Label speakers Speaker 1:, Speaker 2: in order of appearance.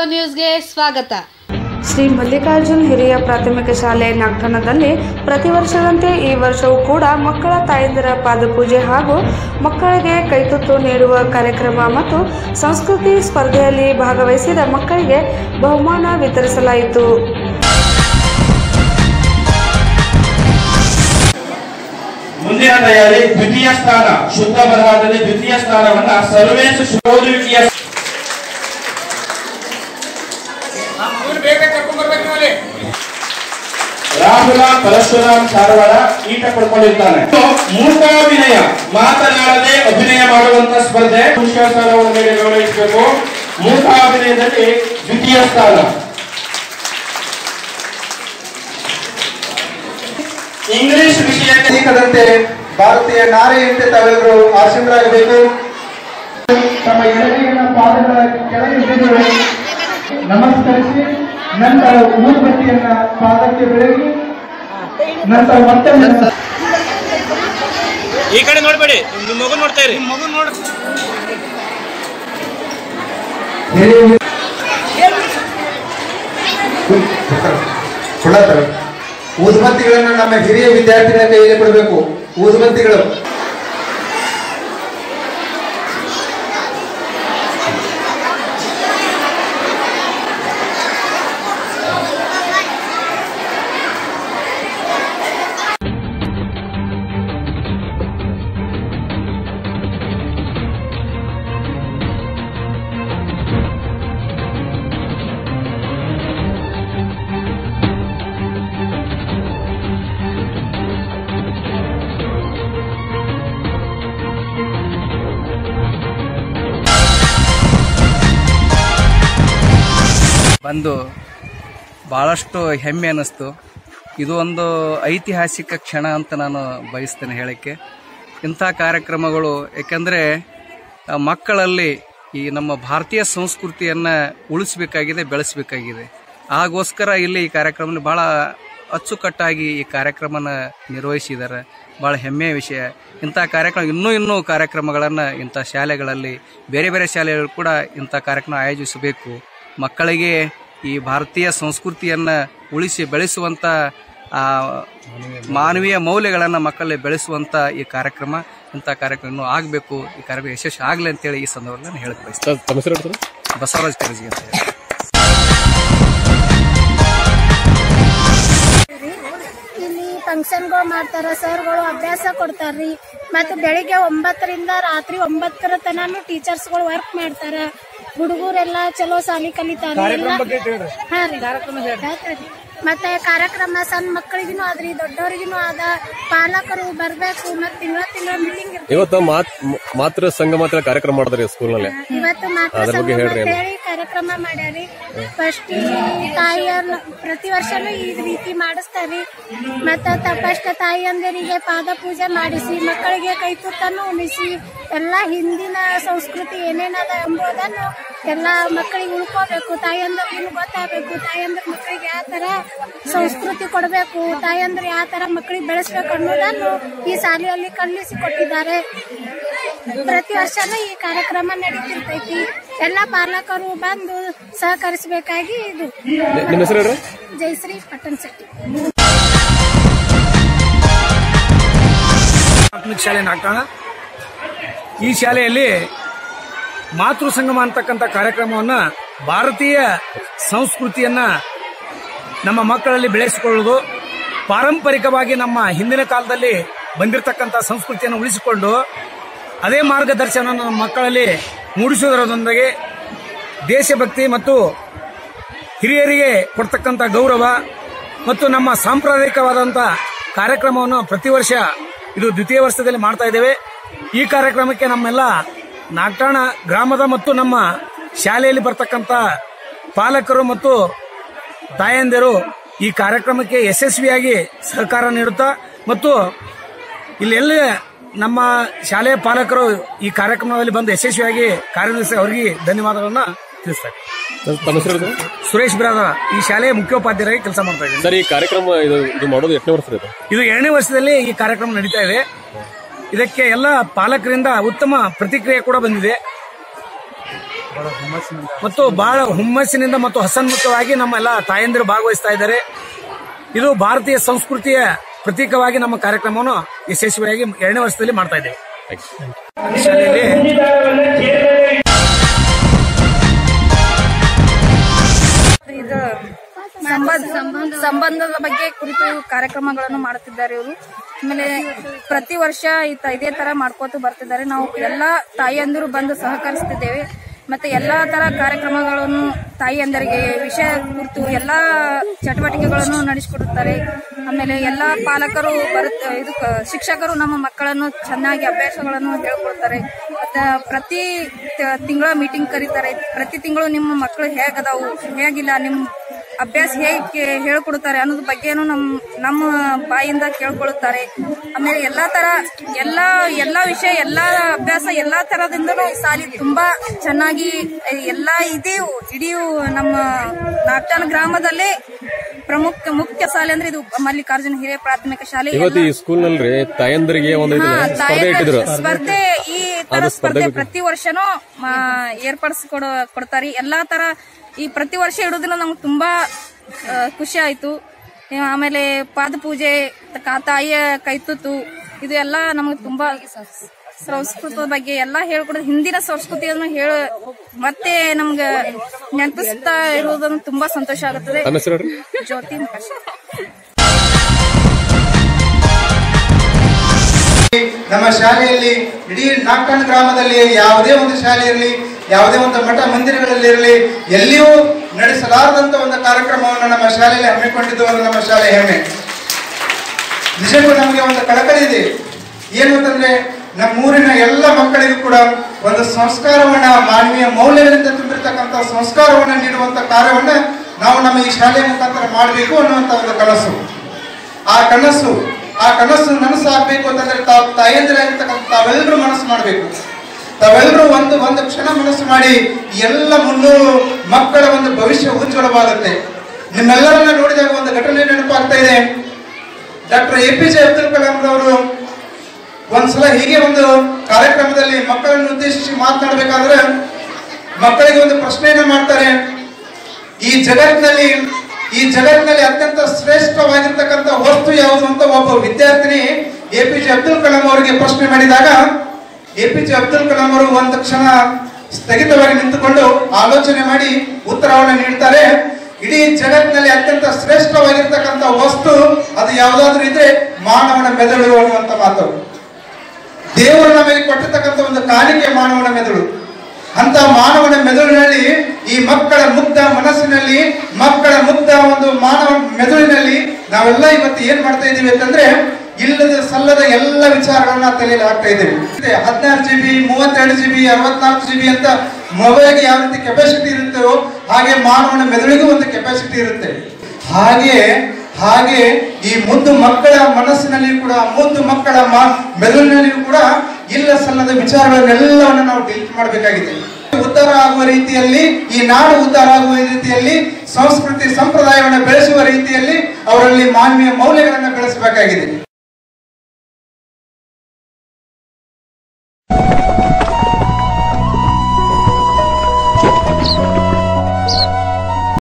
Speaker 1: Hello ನ್ಯೂಸ್ಗೆ ಸ್ವಾಗತ.
Speaker 2: ಶ್ರೀ ಮಲ್ಲಿಕಾರ್ಜುನ್ ಹಿರಿಯ ಪ್ರಾಥಮಿಕ ಶಾಲೆ ನಾಗ್ಠಣದಲ್ಲಿ ಪ್ರತಿ ವರ್ಷದಂತೆ ಈ ವರ್ಷವೂ ಕೂಡ ಮಕ್ಕಳ ತಾಯಂದಿರ ಪಾದಪೂಜೆ ಹಾಗೂ ಮಕ್ಕಳಿಗೆ ಕೈತುತ್ತು ನೀಡುವ ಕಾರ್ಯಕ್ರಮ ಮತ್ತು ಸಂಸ್ಕೃತಿ ಸ್ಪರ್ಧೆಯಲ್ಲಿ ಭಾಗವಹಿಸಿದ ಮಕ್ಕಳಿಗೆ ಬಹುಮಾನ ವಿತರಿಸಲಾಯಿತು.
Speaker 3: ಮುಂದಿನ ತಯಾರಿ ದ್ವಿತೀಯ ಸ್ಥಾನ ಶುದ್ಧ ಬರಹದಲ್ಲಿ ದ್ವಿತೀಯ ಸ್ಥಾನವನ್ನ ಸರ್ವೇಶ್ ರಾಹುಲ ಪರಶುರಾಮ್ ಕಾರವಾರ ಈಟ ಪಡ್ಕೊಂಡಿರ್ತಾನೆ. ಮೂಕಾಭಿನಯ ಮಾತನಾಡದೆ ಅಭಿನಯ ಮಾಡುವಂತ ಸ್ಪರ್ಧೆ ಪುಷ್ಕರ ಸ್ಥಾನವನ್ನು ಮೇಲೆ ಗೌರವಿಸಬೇಕು ಮೂಕಾಭಿನಯದಲ್ಲಿ ದ್ವಿತೀಯ ಸ್ಥಾನ. ಇಂಗ್ಲಿಷ್ ವಿಷಯಕ್ಕೆ
Speaker 4: ಸಿಕ್ಕದಂತೆ ಭಾರತೀಯ ನಾರಿಯಂತೆ ತಾವೆಲ್ಲರೂ ಆಶೀನರಾಗಬೇಕು ತಮ್ಮ ಎಡಗೈನ ನಂತರ ಊದುಬತ್ತಿಯನ್ನ ಪಾದಕ್ಕೆ ಬೆಳಗಿ ನಂತರ ಮತ್ತೆ
Speaker 5: ಈ ಕಡೆ ನೋಡ್ಬೇಡಿ ನಿಮ್ಮ ಮಗು ನೋಡ್ತಾ ಇರಿ. ಮಗು ನೋಡಿ
Speaker 4: ಊದುಬತ್ತಿಗಳನ್ನು ನಮ್ಮ ಹಿರಿಯ ವಿದ್ಯಾರ್ಥಿಗಳ ಕೈಯಲ್ಲಿ ಕೊಡಬೇಕು. ಊದುಬತ್ತಿಗಳು
Speaker 6: ಬಂದು ಭಾಳಷ್ಟು ಹೆಮ್ಮೆ ಅನ್ನಿಸ್ತು. ಇದು ಒಂದು ಐತಿಹಾಸಿಕ ಕ್ಷಣ ಅಂತ ನಾನು ಬಯಸ್ತೇನೆ ಹೇಳಕ್ಕೆ. ಇಂಥ ಕಾರ್ಯಕ್ರಮಗಳು, ಏಕೆಂದರೆ ಮಕ್ಕಳಲ್ಲಿ ಈ ನಮ್ಮ ಭಾರತೀಯ ಸಂಸ್ಕೃತಿಯನ್ನು ಉಳಿಸಬೇಕಾಗಿದೆ, ಬೆಳೆಸಬೇಕಾಗಿದೆ. ಆಗೋಸ್ಕರ ಇಲ್ಲಿ ಈ ಕಾರ್ಯಕ್ರಮ ಭಾಳ ಅಚ್ಚುಕಟ್ಟಾಗಿ ಈ ಕಾರ್ಯಕ್ರಮನ ನಿರ್ವಹಿಸಿದ್ದಾರೆ. ಭಾಳ ಹೆಮ್ಮೆಯ ವಿಷಯ. ಇಂಥ ಕಾರ್ಯಕ್ರಮ, ಇನ್ನೂ ಇನ್ನೂ ಕಾರ್ಯಕ್ರಮಗಳನ್ನು ಇಂಥ ಶಾಲೆಗಳಲ್ಲಿ, ಬೇರೆ ಬೇರೆ ಶಾಲೆಗಳು ಕೂಡ ಇಂಥ ಕಾರ್ಯಕ್ರಮ ಆಯೋಜಿಸಬೇಕು. ಮಕ್ಕಳಿಗೆ ಈ ಭಾರತೀಯ ಸಂಸ್ಕೃತಿಯನ್ನು ಉಳಿಸಿ ಬೆಳೆಸುವಂಥ ಮಾನವೀಯ ಮೌಲ್ಯಗಳನ್ನು ಮಕ್ಕಳಲ್ಲಿ ಬೆಳೆಸುವಂಥ ಈ ಕಾರ್ಯಕ್ರಮ ಇಂಥ ಕಾರ್ಯಕ್ರಮ ಇನ್ನೂ ಆಗಬೇಕು ಈ ಕಾರ್ಯಕ್ರಮ ಯಶಸ್ವಿ ಆಗಲಿ ಅಂತೇಳಿ ಈ ಸಂದರ್ಭದಲ್ಲಿ ನಾನು ಹೇಳಕ್ಕೆ ಬಯಸ್ತೇನೆ. ಬಸವರಾಜ್ ಕರ್ಜಿ ಅಂತ ಹೇಳಿ.
Speaker 7: ಇಲ್ಲಿ ಫಂಕ್ಷನ್ಗಳು ಮಾಡ್ತಾರ ಸರ್ಗಳು ಅಭ್ಯಾಸ ಕೊಡ್ತಾರ್ರಿ. ಮತ್ತು ಬೆಳಿಗ್ಗೆ ಒಂಬತ್ತರಿಂದ ರಾತ್ರಿ ಒಂಬತ್ತರ ತನಕ ಟೀಚರ್ಸ್ಗಳು ವರ್ಕ್ ಮಾಡ್ತಾರ. ಹುಡುಗರೆಲ್ಲ ಚಲೋ ಸಾಲಿ ಕಲಿತಾರ. ಹಾ ರೀ. ಮತ್ತೆ ಕಾರ್ಯಕ್ರಮ ಸಣ್ಣ ಮಕ್ಕಳಿಗೂ ಆದ್ರಿ ದೊಡ್ಡವರಿಗೂ ಆದ ಪಾಲಕರು ಬರ್ಬೇಕು ಮತ್ತೆ ತಿಂಗಳ ತಿಂಗಳ ಮೀಟಿಂಗ್
Speaker 8: ಇವತ್ತು ಮಾತ್ರ ಮಾತೃ ಸಂಗಮಾತ್ರ ಕಾರ್ಯಕ್ರಮ ಮಾಡಿದ್ರಿ ಸ್ಕೂಲ್ನಲ್ಲಿ.
Speaker 7: ಇವತ್ತು
Speaker 8: ಮಾತೃ
Speaker 7: ಸಂಗಮ ಹೇಳಿ ಕಾರ್ಯಕ್ರಮ ಮಾಡ್ಯಾರಿ. ಫಸ್ಟ್ ತಾಯಿಯ ಪ್ರತಿ ವರ್ಷನೂ ಈ ರೀತಿ ಮಾಡಿಸ್ತಾರಿ. ಮತ್ತ ಫಸ್ಟ್ ತಾಯಿಯಂದಿರಿಗೆ ಪಾದ ಪೂಜೆ ಮಾಡಿಸಿ ಮಕ್ಕಳಿಗೆ ಕೈ ತುತ್ತನ್ನು ಉಣಿಸಿ ಎಲ್ಲ ಹಿಂದಿನ ಸಂಸ್ಕೃತಿ ಏನೇನದ ಎಂಬುದನ್ನು ಎಲ್ಲ ಮಕ್ಕಳಿಗೆ ಉಳ್ಕೋಬೇಕು ತಾಯಂದ್ರಿಗೂ ಗೊತ್ತಾಗಬೇಕು ತಾಯಂದ್ರ ಮಕ್ಕಳಿಗೆ ಯಾವ ತರ ಸಂಸ್ಕೃತಿ ಕೊಡಬೇಕು ತಾಯಂದ್ರ ಯಾವ ತರ ಮಕ್ಕಳಿಗೆ ಬೆಳೆಸ್ಬೇಕು ಅನ್ನೋದನ್ನು ಈ ಶಾಲೆಯಲ್ಲಿ ಕಲಿಸಿ ಕೊಟ್ಟಿದ್ದಾರೆ ಪ್ರತಿ ವರ್ಷನೂ ಈ ಕಾರ್ಯಕ್ರಮ ನಡೀತಿರ್ತೈತಿ. ಎಲ್ಲ ಪಾಲಕರು ಬಂದು ಸಹಕರಿಸಬೇಕಾಗಿ ಇದು.
Speaker 8: ನಿಮ್ಮ ಹೆಸರು ಹೇಳ್ರಿ?
Speaker 7: ಜಯಶ್ರೀ ಪಟ್ಟಣ ಶೆಟ್ಟಿ.
Speaker 9: ಪ್ರಾಥಮಿಕ ಶಾಲೆ ನಾಗ್ತಾಣ ಈ ಶಾಲೆಯಲ್ಲಿ ಮಾತೃ ಸಂಗಮ ಅಂತಕ್ಕಂಥ ಕಾರ್ಯಕ್ರಮವನ್ನ ಭಾರತೀಯ ಸಂಸ್ಕೃತಿಯನ್ನ ನಮ್ಮ ಮಕ್ಕಳಲ್ಲಿ ಬೆಳೆಸಿಕೊಳ್ಳೋದು, ಪಾರಂಪರಿಕವಾಗಿ ನಮ್ಮ ಹಿಂದಿನ ಕಾಲದಲ್ಲಿ ಬಂದಿರತಕ್ಕಂಥ ಸಂಸ್ಕೃತಿಯನ್ನು ಉಳಿಸಿಕೊಂಡು, ಅದೇ ಮಾರ್ಗದರ್ಶನ ನಮ್ಮ ಮಕ್ಕಳಲ್ಲಿ ಮೂಡಿಸುವುದರೊಂದಿಗೆ ದೇಶಭಕ್ತಿ ಮತ್ತು ಹಿರಿಯರಿಗೆ ಕೊಡ್ತಕ್ಕಂಥ ಗೌರವ ಮತ್ತು ನಮ್ಮ ಸಾಂಪ್ರದಾಯಿಕವಾದಂಥ ಕಾರ್ಯಕ್ರಮವನ್ನು ಪ್ರತಿ ವರ್ಷ ಇದು ದ್ವಿತೀಯ ವರ್ಷದಲ್ಲಿ ಮಾಡ್ತಾ ಇದ್ದೇವೆ. ಈ ಕಾರ್ಯಕ್ರಮಕ್ಕೆ ನಮ್ಮೆಲ್ಲ ನಾಗ್ಟಾಣ ಗ್ರಾಮದ ಮತ್ತು ನಮ್ಮ ಶಾಲೆಯಲ್ಲಿ ಬರ್ತಕ್ಕಂಥ ಪಾಲಕರು ಮತ್ತು ತಾಯಂದಿರು ಈ ಕಾರ್ಯಕ್ರಮಕ್ಕೆ ಯಶಸ್ವಿಯಾಗಿ ಸಹಕಾರ ನೀಡುತ್ತಾ ಮತ್ತು ಇಲ್ಲೆಲ್ಲ ನಮ್ಮ ಶಾಲೆಯ ಪಾಲಕರು ಈ ಕಾರ್ಯಕ್ರಮದಲ್ಲಿ ಬಂದು ಯಶಸ್ವಿಯಾಗಿ ಕಾರ್ಯನಿರ್ವಹಿಸಿ ಅವರಿಗೆ ಧನ್ಯವಾದಗಳನ್ನ ತಿಳಿಸ್ತಾರೆ? ಸುರೇಶ್ ಬಿರಾದ ಈ ಶಾಲೆಯ ಮುಖ್ಯೋಪಾಧ್ಯಾಯರಾಗಿ ಕೆಲಸ ಮಾಡ್ತಾ ಇದ್ದಾರೆ
Speaker 8: ಸರ್ ಈ ಕಾರ್ಯಕ್ರಮ ಇದು ಮಾಡೋದು ಎಷ್ಟನೇ ವರ್ಷ ಇದು
Speaker 9: ಎರಡನೇ ವರ್ಷದಲ್ಲಿ ಈ ಕಾರ್ಯಕ್ರಮ ನಡೀತಾ ಇದೆ. ಇದಕ್ಕೆ ಎಲ್ಲ ಪಾಲಕರಿಂದ ಉತ್ತಮ ಪ್ರತಿಕ್ರಿಯೆ ಕೂಡ ಬಂದಿದೆ. ಮತ್ತು ಬಹಳ ಹುಮ್ಮಸ್ಸಿನಿಂದ ಮತ್ತು ಹಸನ್ಮುಖವಾಗಿ ನಮ್ಮೆಲ್ಲ ತಾಯಂದಿರು ಭಾಗವಹಿಸ್ತಾ ಇದ್ದಾರೆ. ಇದು ಭಾರತೀಯ ಸಂಸ್ಕೃತಿಯ ಪ್ರತೀಕವಾಗಿ ನಮ್ಮ ಕಾರ್ಯಕ್ರಮವನ್ನು ಯಶಸ್ವಿಯಾಗಿ ಎರಡನೇ ವರ್ಷದಲ್ಲಿ ಮಾಡ್ತಾ ಇದ್ದೇವೆ. ಶಾಲೆಯಲ್ಲಿ
Speaker 6: ಸಂಬಂಧದ ಬಗ್ಗೆ ಕುರಿತು ಕಾರ್ಯಕ್ರಮಗಳನ್ನು ಮಾಡುತ್ತಿದ್ದಾರೆ ಇವರು. ಆಮೇಲೆ ಪ್ರತಿ ವರ್ಷ ಇದೇ ತರ ಮಾಡ್ಕೋತ ಬರ್ತಿದ್ದಾರೆ. ನಾವು ಎಲ್ಲಾ ತಾಯಿಯಂದಿರು ಬಂದು ಸಹಕರಿಸ್ತಿದ್ದೇವೆ. ಮತ್ತೆ ಎಲ್ಲಾ ತರ ಕಾರ್ಯಕ್ರಮಗಳನ್ನು ತಾಯಿಯಂದರಿಗೆ, ವಿಷಯ ಕುರಿತು ಎಲ್ಲಾ ಚಟುವಟಿಕೆಗಳನ್ನು ನಡೆಸಿಕೊಡುತ್ತಾರೆ. ಆಮೇಲೆ ಎಲ್ಲಾ ಪಾಲಕರು ಬರುತ್ತೆ ಇದು ಶಿಕ್ಷಕರು ನಮ್ಮ ಮಕ್ಕಳನ್ನು ಚೆನ್ನಾಗಿ ಅಭ್ಯಾಸಗಳನ್ನು ಹೇಳ್ಕೊಡ್ತಾರೆ. ಮತ್ತೆ ಪ್ರತಿ ತಿಂಗಳ ಮೀಟಿಂಗ್ ಕರೀತಾರೆ. ಪ್ರತಿ ತಿಂಗಳು ನಿಮ್ಮ ಮಕ್ಕಳು ಹೇಗದಾವು? ಹೇಗಿಲ್ಲ? ನಿಮ್ ಅಭ್ಯಾಸ ಹೇಗೆ ಹೇಳ್ಕೊಡ್ತಾರೆ ಅನ್ನೋದ್ರ ಬಗ್ಗೆನೂ ನಮ್ಮ ನಮ್ಮ ಬಾಯಿಂದ ಕೇಳ್ಕೊಳ್ಳುತ್ತಾರೆ ಆಮೇಲೆ ಎಲ್ಲಾ ತರ, ಎಲ್ಲಾ ಎಲ್ಲಾ ವಿಷಯ, ಎಲ್ಲಾ ಅಭ್ಯಾಸ ಎಲ್ಲಾ ತರದಿಂದಲೂ ಸಾಲಿ ತುಂಬಾ ಚೆನ್ನಾಗಿ, ಎಲ್ಲಾ ಇದೇ ಇಡೀ ನಮ್ಮ ನಾಗ್ಟಾನ ಗ್ರಾಮದಲ್ಲೇ ಪ್ರಮುಖ ಮುಖ್ಯ ಶಾಲೆ ಅಂದ್ರೆ ಇದು ಮಲ್ಲಿಕಾರ್ಜುನ ಹಿರಿಯ ಪ್ರಾಥಮಿಕ ಶಾಲೆ.
Speaker 8: ಇವತ್ತು ಈ ಸ್ಕೂಲ್ನಲ್ಲಿ ತಾಯಂದರಿಗೆ ಒಂದು ಸ್ಪರ್ಧೆ
Speaker 6: ಈ ತರ
Speaker 8: ಸ್ಪರ್ಧೆ
Speaker 6: ಪ್ರತಿ ವರ್ಷನೂ ಏರ್ಪಡಿಸ್ಕೊಡ ಕೊಡ್ತಾರೆ. ಎಲ್ಲಾ ತರ ಈ ಪ್ರತಿ ವರ್ಷ ಇಡೋದ್ರಿಂದ ನಮ್ಗೆ ತುಂಬಾ ಖುಷಿ ಆಯ್ತು. ಆಮೇಲೆ ಪಾದ ಪೂಜೆ ತಾಯಿಯ ಕೈತುತ್ತು ಇದು ಎಲ್ಲಾ ನಮಗೆ ತುಂಬಾ ಸಂಸ್ಕೃತದ ಬಗ್ಗೆ ಎಲ್ಲಾ ಹೇಳ್ಕೊಡೋದು ಹಿಂದಿನ ಸಂಸ್ಕೃತಿಯನ್ನು ಹೇಳ ಮತ್ತೆ ನಮ್ಗೆ ನೆನಪಿಸ್ತಾ ಇರುವುದನ್ನು ತುಂಬಾ ಸಂತೋಷ ಆಗುತ್ತದೆ? ಜ್ಯೋತಿ.
Speaker 4: ನಮ್ಮ ಶಾಲೆಯಲ್ಲಿ ಇಡೀ ನಾಕಣ್ಣ ಗ್ರಾಮದಲ್ಲಿ ಯಾವುದೇ ಒಂದು ಶಾಲೆ ಇರಲಿ ಯಾವುದೇ ಒಂದು ಮಠ ಮಂದಿರಗಳಲ್ಲಿ ಇರಲಿ ಎಲ್ಲಿಯೂ ನಡೆಸಲಾರದಂತ ಒಂದು ಕಾರ್ಯಕ್ರಮವನ್ನು ನಮ್ಮ ಶಾಲೆಯಲ್ಲಿ ಹಮ್ಮಿಕೊಂಡಿದ್ದು ಒಂದು ನಮ್ಮ ಶಾಲೆ ಹೆಮ್ಮೆ ನಿಜಕ್ಕೂ ನಮಗೆ ಒಂದು ಕಳಕಳಿ ಇದೆ ಏನು ಅಂತಂದ್ರೆ ನಮ್ಮೂರಿನ ಎಲ್ಲ ಮಕ್ಕಳಿಗೂ ಕೂಡ ಒಂದು ಸಂಸ್ಕಾರವನ್ನ ಮಾನವೀಯ ಮೌಲ್ಯಗಳಿಂದ ತುಂಬಿರ್ತಕ್ಕಂಥ ಸಂಸ್ಕಾರವನ್ನ ನೀಡುವಂತ ಕಾರ್ಯವನ್ನ ನಾವು ನಮ್ಮ ಈ ಶಾಲೆಯ ಮುಖಾಂತರ ಮಾಡಬೇಕು ಅನ್ನುವಂತ ಒಂದು ಕನಸು. ಆ ಕನಸು ಆ ಕನಸು ನನಸಾಗಬೇಕು ಅಂತಂದ್ರೆ ತಾವು ತಾಯಂದಿರಾಗಿರ್ತಕ್ಕಂಥ ತಾವೆಲ್ಲರೂ ಮನಸ್ಸು ಮಾಡಬೇಕು. ತಾವೆಲ್ಲರೂ ಒಂದು ಒಂದು ಕ್ಷಣ ಮನಸ್ಸು ಮಾಡಿ ಎಲ್ಲ ಮುನ್ನೂರು ಮಕ್ಕಳ ಒಂದು ಭವಿಷ್ಯ ಉಜ್ವಲವಾಗುತ್ತೆ. ನಿಮ್ಮೆಲ್ಲರನ್ನ ನೋಡಿದಾಗ ಒಂದು ಘಟನೆ ನೆನಪಾಗ್ತಾ ಇದೆ. Doctor A P J Abdul Kalam ರವರು ಒಂದ್ಸಲ ಹೀಗೆ ಒಂದು ಕಾರ್ಯಕ್ರಮದಲ್ಲಿ ಮಕ್ಕಳನ್ನು ಉದ್ದೇಶಿಸಿ ಮಾತನಾಡಬೇಕಾದ್ರೆ ಮಕ್ಕಳಿಗೆ ಒಂದು ಪ್ರಶ್ನೆಯನ್ನ ಮಾಡ್ತಾರೆ. ಈ ಜಗತ್ತಿನಲ್ಲಿ ಈ ಜಗತ್ತಿನಲ್ಲಿ ಅತ್ಯಂತ ಶ್ರೇಷ್ಠವಾಗಿರ್ತಕ್ಕಂಥ ವಸ್ತು ಯಾವುದು ಅಂತ ಒಬ್ಬ ವಿದ್ಯಾರ್ಥಿನಿ A P J Abdul Kalam ಅವರಿಗೆ ಪ್ರಶ್ನೆ ಮಾಡಿದಾಗ, A P J Abdul Kalam ಅವರು ಒಂದು ಕ್ಷಣ ಸ್ಥಗಿತವಾಗಿ ನಿಂತುಕೊಂಡು ಆಲೋಚನೆ ಮಾಡಿ ಉತ್ತರವನ್ನು ನೀಡ್ತಾರೆ. ಇಡೀ ಜಗತ್ತಿನಲ್ಲಿ ಅತ್ಯಂತ ಶ್ರೇಷ್ಠವಾಗಿರ್ತಕ್ಕಂಥ ವಸ್ತು ಅದು ಯಾವುದಾದ್ರೂ ಇದ್ರೆ ಮಾನವನ ಮೆದುಳು ಅನ್ನುವಂಥ ಮಾತು. ದೇವರು ನಮಗೆ ಕೊಟ್ಟಿರ್ತಕ್ಕಂಥ ಒಂದು ಕಾಣಿಕೆ ಮಾನವನ ಮೆದುಳು. ಅಂತ ಮಾನವನ ಮೆದುಳಿನಲ್ಲಿ, ಈ ಮಕ್ಕಳ ಮುಗ್ಧ ಮನಸ್ಸಿನಲ್ಲಿ, ಮಕ್ಕಳ ಮುಗ್ಧ ಒಂದು ಮಾನವ ಮೆದುಳಿನಲ್ಲಿ ನಾವೆಲ್ಲ ಇವತ್ತು ಏನ್ ಮಾಡ್ತಾ ಇದ್ದೀವಿ ಅಂತಂದ್ರೆ, ಇಲ್ಲದ ಸಲ್ಲದ ಎಲ್ಲ ವಿಚಾರಗಳನ್ನ ತಲೆಯಲ್ಲಿ ಹಾಕ್ತಾ ಇದ್ದೇವೆ. ಹದಿನಾರು ಜಿ ಬಿ ಮೂವತ್ತೆರಡು ಜಿ ಬಿ ಅರವತ್ನಾಲ್ಕು ಜಿ ಬಿ ಅಂತ ಮೊಬೈಲ್ಗೆ ಯಾವ ರೀತಿ ಕೆಪಾಸಿಟಿ ಇರುತ್ತೋ, ಹಾಗೆ ಮಾನವನ ಮೆದುಳಿಗೂ ಒಂದು ಕೆಪಾಸಿಟಿ ಇರುತ್ತೆ. ಹಾಗೆ ಹಾಗೆ ಈ ಮುದ್ದು ಮಕ್ಕಳ ಮನಸ್ಸಿನಲ್ಲಿ ಕೂಡ ಮುದ್ದು ಮಕ್ಕಳ ಮೆದುಳಿನಲ್ಲಿಯೂ ಕೂಡ ಇಲ್ಲ ಸಲ್ಲದ ವಿಚಾರಗಳನ್ನೆಲ್ಲವನ್ನು ನಾವು ಡಿಲೀಟ್ ಮಾಡಬೇಕಾಗಿದೆ. ಉದ್ಧಾರ ಆಗುವ ರೀತಿಯಲ್ಲಿ, ಈ ನಾಡು ಉದ್ಧಾರ ಆಗುವ ರೀತಿಯಲ್ಲಿ, ಸಂಸ್ಕೃತಿ ಸಂಪ್ರದಾಯವನ್ನು ಬೆಳೆಸುವ ರೀತಿಯಲ್ಲಿ ಅವರಲ್ಲಿ ಮಾನವೀಯ ಮೌಲ್ಯಗಳನ್ನು ಬೆಳೆಸಬೇಕಾಗಿದೆ.